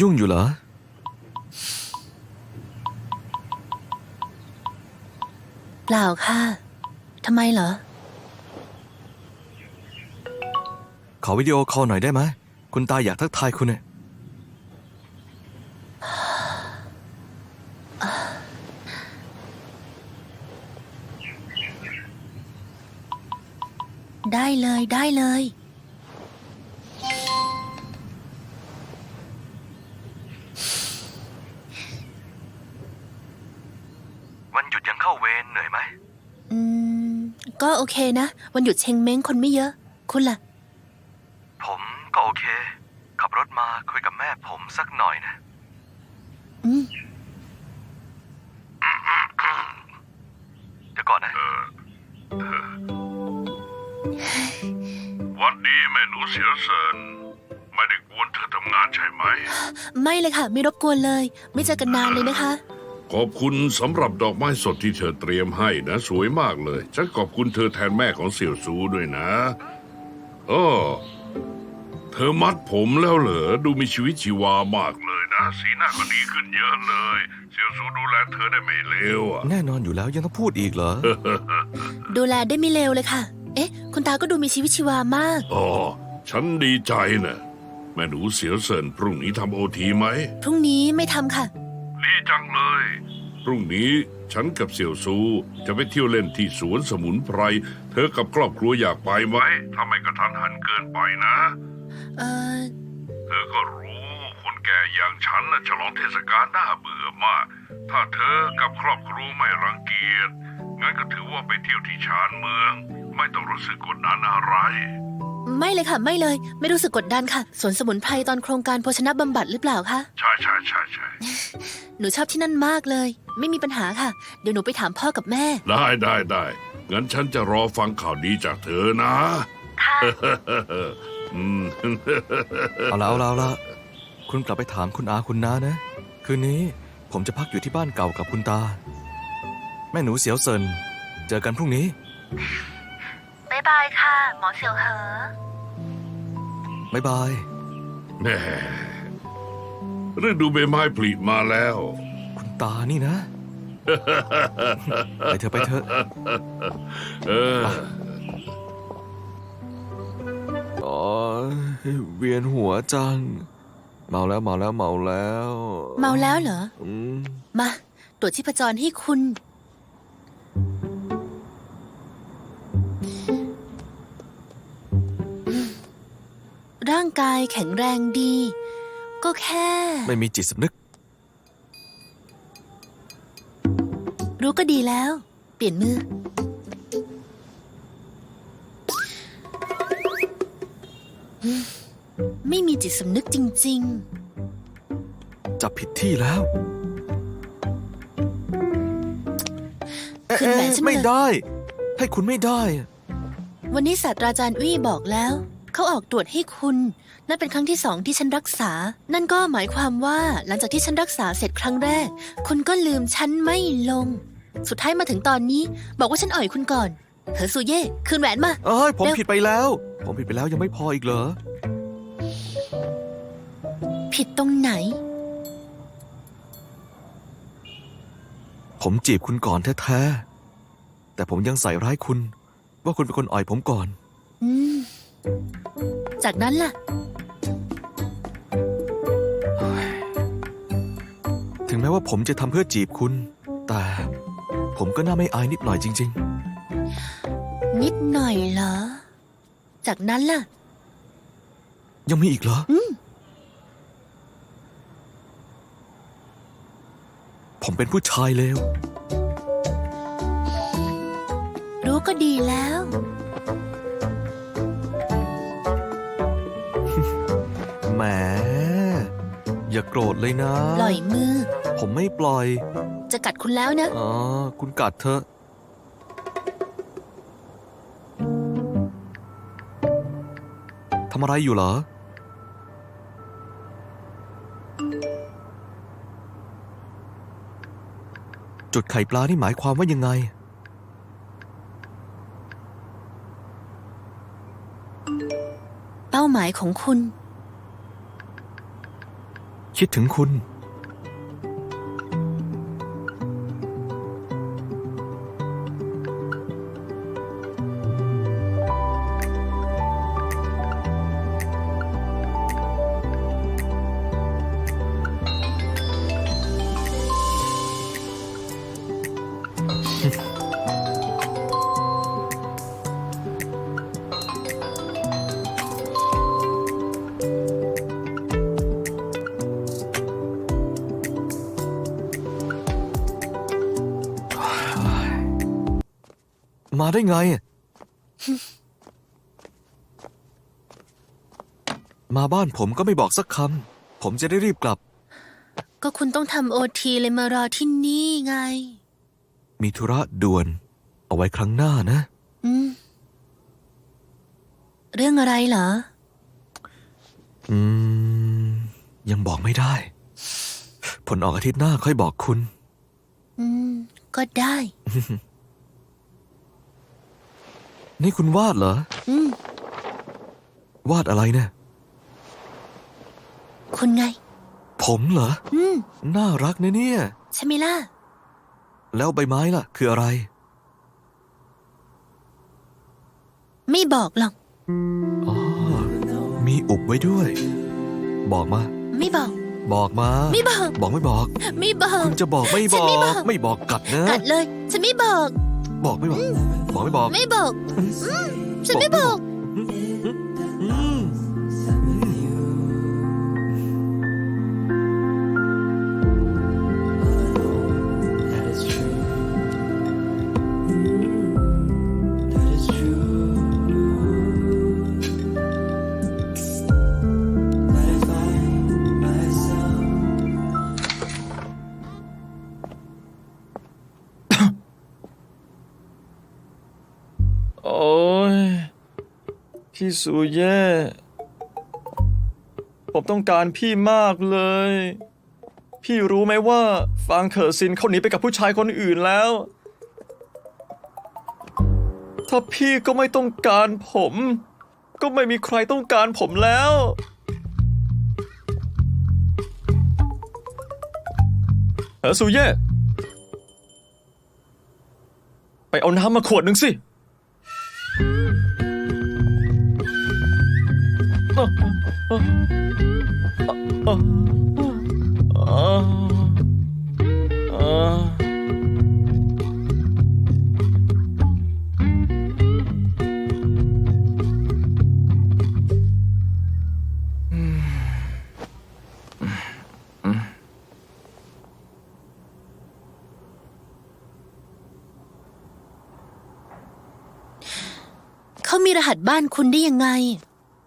ยุ่งอยู่เหรอ เปล่าค่ะ ทำไมเหรอ ขอวิดีโอคอลหน่อยได้ไหมคุณตาอยากทักทายคุณเนี่ยได้เลยได้เลย วันหยุดยังเข้าเวรเหนื่อยไหม อืม ก็โอเคนะ วันหยุดเชงเม้งคนไม่เยอะ คุณล่ะ ผมก็โอเค ขับรถมาคุยกับแม่ผมสักหน่อยนะ อืม เดี๋ยวก่อนนะ วันดีแม่หนูเสียเสินไม่ได้กวนเธอทำงานใช่ไหม ไม่เลยค่ะ ไม่รบกวนเลย ไม่เจอกันนานเลยนะคะ ขอบคุณสำหรับดอกไม้สดที่เธอเตรียมให้นะ สวยมากเลย ฉันขอบคุณเธอแทนแม่ของเสี่ยวซูด้วยนะโอ้เธอมัดผมแล้วเหรอ ดูมีชีวิตชีวามากเลยนะ สีหน้าก็ดีขึ้นเยอะเลย เสี่ยวซูดูแลเธอได้ไม่เลวอะแน่นอนอยู่แล้วยังต้องพูดอีกเหรอ ดูแลได้ไม่เลวเลยค่ะ เอ๊ะ คุณตาก็ดูมีชีวิตชีวามาก อ๋อ ฉันดีใจนะแม่หนูเสียเสินพรุ่งนี้ทำโอทีไหม พรุ่งนี้ไม่ทำค่ะ ดีจังเลย พรุ่งนี้ฉันกับเสี่ยวซู จะไปเที่ยวเล่นที่สวนสมุนไพร เธอกับครอบครัวอยากไปไหมถ้าไม่กระทันหันเกินไปนะ เออเธอก็รู้คนแก่อย่างฉันน่ะฉลองเทศกาลน่าเบื่อมาก ถ้าเธอกับครอบครัวไม่รังเกียจงั้นก็ถือว่าไปเที่ยวที่ชานเมือง ไม่ต้องรู้สึกกดดันอะไร ไม่เลยค่ะ ไม่เลย ไม่รู้สึกกดดันค่ะสวนสมุนไพรตอนโครงการโภชนะบำบัดหรือเปล่าคะใช่ใช่ใช่ใช่หนูชอบที่นั่นมากเลย ไม่มีปัญหาค่ะ เดี๋ยวหนูไปถามพ่อกับแม่ ได้ได้ได้งั้นฉันจะรอฟังข่าวดีจากเธอนะ ค่ะ อืม เอาละเอาละเอาละคุณกลับไปถามคุณอาคุณน้านะ คืนนี้ผมจะพักอยู่ที่บ้านเก่ากับคุณตา แม่หนูเสียวเซินเจอกันพรุ่งนี้ บ๊ายบายค่ะ หมอเสี่ยวเหอ บ๊ายบาย แหม่ฤดูใบไม้ผลิมาแล้ว คุณตานี่นะ ไปเถอะไปเถอะ เออ อ๋อ เวียนหัวจัง เมาแล้วเมาแล้วเมาแล้วเมาแล้วเหรอ อืม มา ตรวจชีพจรให้คุณางกายแข็งแรงดี ก็แค่ ไม่มีจิตสำนึก รู้ก็ดีแล้ว เปลี่ยนมือ ไม่มีจิตสำนึกจริง จับผิดที่แล้วคืนแหวนฉันมาไม่ได้ ให้คุณไม่ได้ๆวันนี้ศาสตราจารย์วี่บอกแล้ว เขาออกตรวจให้คุณ นั่นเป็นครั้งที่สองที่ฉันรักษา นั่นก็หมายความว่าหลังจากที่ฉันรักษาเสร็จครั้งแรก คุณก็ลืมฉันไม่ลง สุดท้ายมาถึงตอนนี้ บอกว่าฉันอ่อยคุณก่อนเหอซูเย่คืนแหวนมา เอ้ยผมเร็ว ผิดไปแล้ว ผมผิดไปแล้วยังไม่พออีกเหรอ ผิดตรงไหน ผมจีบคุณก่อนแท้ๆแต่ผมยังใส่ร้ายคุณ ว่าคุณเป็นคนอ่อยผมก่อน อืม จากนั้นล่ะ ถึงแม้ว่าผมจะทำเพื่อจีบคุณ แต่ผมก็น่าไม่อายนิดหน่อยจริง นิดหน่อยเหรอ จากนั้นล่ะ ๆ ยังมีอีกเหรออมผมเป็นผู้ชายเลว รู้ก็ดีแล้ว แหม อย่าโกรธเลยนะ ปล่อยมือ ผมไม่ปล่อย จะกัดคุณแล้วนะ อ๋อ คุณกัดเธอะ ทำอะไรอยู่เหรอ จุดไข่ปลานี่หมายความว่ายังไง เป้าหมายของคุณ คิดถึงคุณ มาได้ไง มาบ้านผมก็ไม่บอกสักคำ ผมจะได้รีบกลับ ก็คุณต้องทำโอทีเลยมารอที่นี่ไง มีธุระด่วน เอาไว้ครั้งหน้านะ อืม เรื่องอะไรเหรอ อืม ยังบอกไม่ได้ ผลออกอาทิตย์หน้าค่อยบอกคุณ อืม ก็ได้ นี่คุณวาดเหรอ อืม วาดอะไรเนี่ย คุณไง ผมเหรอ อืม น่ารักนะเนี่ย ใช่ไหมล่ะ แล้วใบไม้ล่ะ คืออะไร ไม่บอกหรอก อ๋อ มีอุบไว้ด้วย บอกมา ไม่บอก บอกมา ไม่บอก บอกไม่บอก ไม่บอก คุณจะบอกไม่ฉับนอไม่กบอกไม่บอกกัดนะ กัดเลย ฉันไม่บอก บอกไม่บอกบอกไม่บอก ไม่บอก อืมฉันไม่บอก พี่สูเย่ ผมต้องการพี่มากเลย พี่รู้ไหมว่าฟางเถอซินเขาหนีไปกับผู้ชายคนอื่นแล้ว ถ้าพี่ก็ไม่ต้องการผม ก็ไม่มีใครต้องการผมแล้ว เออสูเย่ ไปเอาน้ำมาขวดหนึ่งสิ เขามีรหัสบ้านคุณได้ยังไง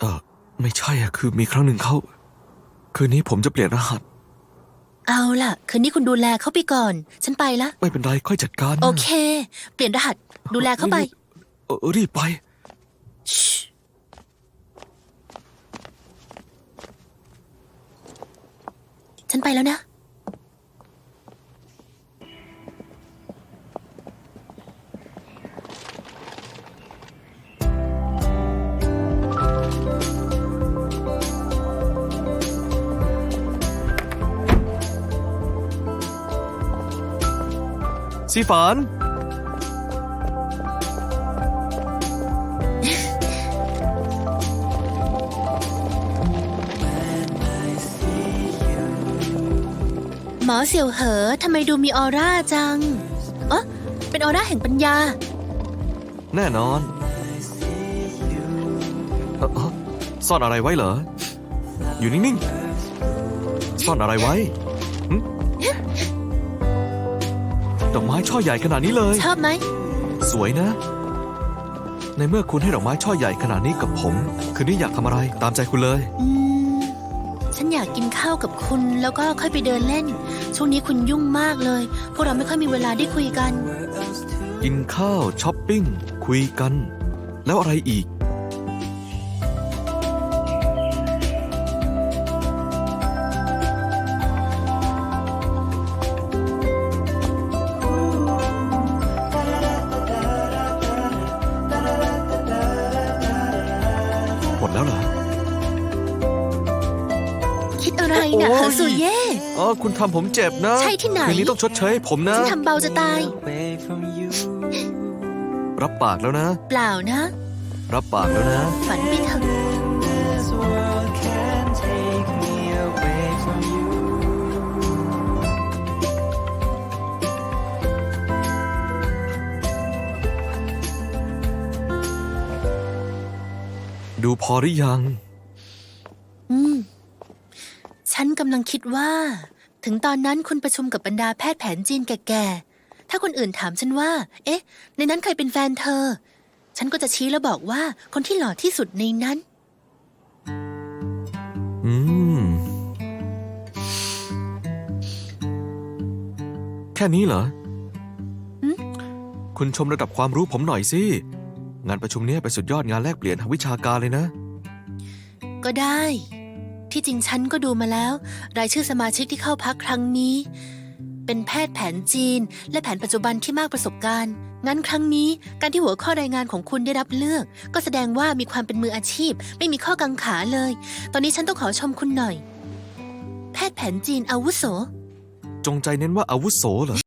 เออ ไม่ใช่อะคือมีครั้งหนึ่งเขา คืนนี้ผมจะเปลี่ยนรหัส เอาล่ะ คืนนี้คุณดูแลเขาไปก่อน ฉันไปละ ไม่เป็นไรค่อยจัดการนะโอเค เปลี่ยนรหัส ดูแลเขาไป เออรีบไป ฉันไปแล้วนะ ซีฝาน หมอเสี่ยวเหอทำไมดูมีออร่าจังอ๋อเป็นออร่าแห่งปัญญา แน่นอนเอ่อเอ่อซ่อนอะไรไว้เหรอ อยู่นิ่งๆ ซ่อนอะไรไว้หึ ดอกไม้ช่อใหญ่ขนาดนี้เลย ชอบไหม สวยนะ ในเมื่อคุณให้ดอกไม้ช่อใหญ่ขนาดนี้กับผม คืนนี้อยากทำอะไรตามใจคุณเลย อืม ฉันอยากกินข้าวกับคุณแล้วก็ค่อยไปเดินเล่น ช่วงนี้คุณยุ่งมากเลย พวกเราไม่ค่อยมีเวลาได้คุยกัน กินข้าวช้อปปิ้งคุยกัน แล้วอะไรอีก หมดแล้วเหรอคิดอะไรนะโอ้ยเหอสุเย่อ๋อคุณทำผมเจ็บนะใช่ที่ไหนคืนนี้ต้องชดเชยให้ผมนะฉันทำเบาจะตาย away from you. รับปากแล้วนะ เปล่านะ รับปากแล้วนะ ฝันไปเถอะ ดูพอหรือยัง อืม ฉันกำลังคิดว่า ถึงตอนนั้นคุณประชุมกับบรรดาแพทย์แผนจีนแก่ๆ ถ้าคนอื่นถามฉันว่า เอ๊ะ ในนั้นใครเป็นแฟนเธอ ฉันก็จะชี้แล้วบอกว่าคนที่หล่อที่สุดในนั้น อืม แค่นี้เหรอหืมคุณชมระดับความรู้ผมหน่อยสิ งานประชุมเนี้ยเป็นสุดยอดงานแลกเปลี่ยนทางวิชาการเลยนะ ก็ได้ ที่จริงฉันก็ดูมาแล้ว รายชื่อสมาชิกที่เข้าพักครั้งนี้ เป็นแพทย์แผนจีน และแผนปัจจุบันที่มากประสบการณ์ งั้นครั้งนี้การที่หัวข้อรายงานของคุณได้รับเลือก ก็แสดงว่ามีความเป็นมืออาชีพ ไม่มีข้อกังขาเลย ตอนนี้ฉันต้องขอชมคุณหน่อย แพทย์แผนจีนอาวุโส จงใจเน้นว่าอาวุโสเหรอ